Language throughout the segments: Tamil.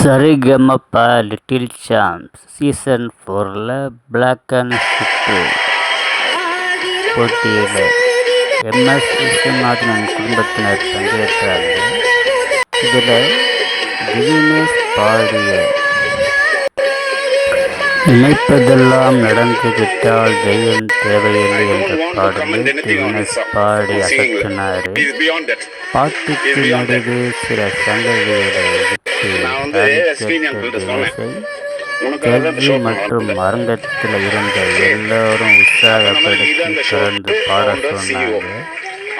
சரிகமப லிட்டில் சாம்ப்ஸ் சீசன் ஃபோரில் பிளாக் அண்ட் சுப்பு போட்டியில் எம்எஸ் விஸ்வநாதன் குடும்பத்தினர் பங்கேற்றாங்க இதில் திவினேஷ் பாடிய நினைப்பதெல்லாம் நடந்துவிட்டால் தெய்வம் தேவையில்லை என்ற பாடலை திவினேஷ் பாடி that. பாட்டுக்கு நடுவே சில சங்கதிகளை show மற்றும். அரங்கத்தில் இருந்த எல்லோரும் உற்சாகப்படுத்தி தொடர்ந்து பாட சொன்னாங்க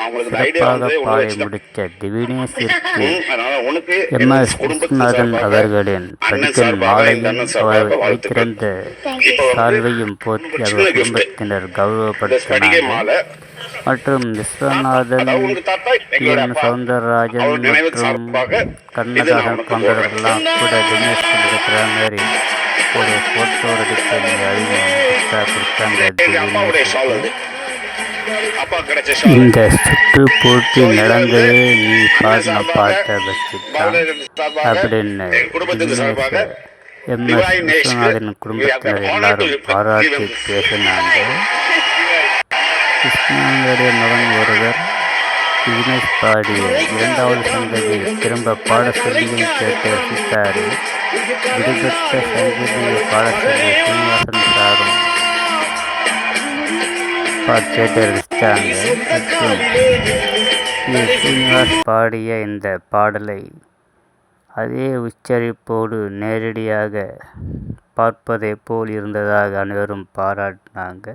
சிறப்பாக. முடித்த உனக்கு எம் எஸ் சார்பாக, அவர்களின் படிக்கும் மாலையும் அவர். வைத்திருந்த சால்வையும் போற்றி அவர். குடும்பத்தினர் மாலை. மற்றும் விஸ்வநாதன் என் நினைவு மற்றும் கண்ணதாசன் உனக்கு போன்றவர்கள்லாம் கூட தினேஷ் மாதிரி ஒரு ஃபோட்டோ எடுத்து அறிமுகம் கொடுத்தாங்க. இந்த சுற்று போட்டி நடந்ததே நீ பாடின பாட்டை வச்சுதான் அப்படின்னு எம் எஸ் விஸ்வநாதன் குடும்பத்தினர் எல்லாரும் பாராட்டி பேசினாங்க. கிருஷ்ணனுடைய மகன் ஒருவர் தினேஷ் பாடிய இரண்டாவது சங்கதி திரும்ப பாட சொல்லியும் கேட்டு ரசித்தார். விடுபட்ட சங்கதியை பாட சொல்லி சீனிவாசன் சாரும் பாட்டு மற்றும் டி. பாடிய இந்த பாடலை அதே உச்சரிப்போடு நேரடியாக பார்ப்பதை போல் இருந்ததாக அனைவரும் பாராட்டினாங்க.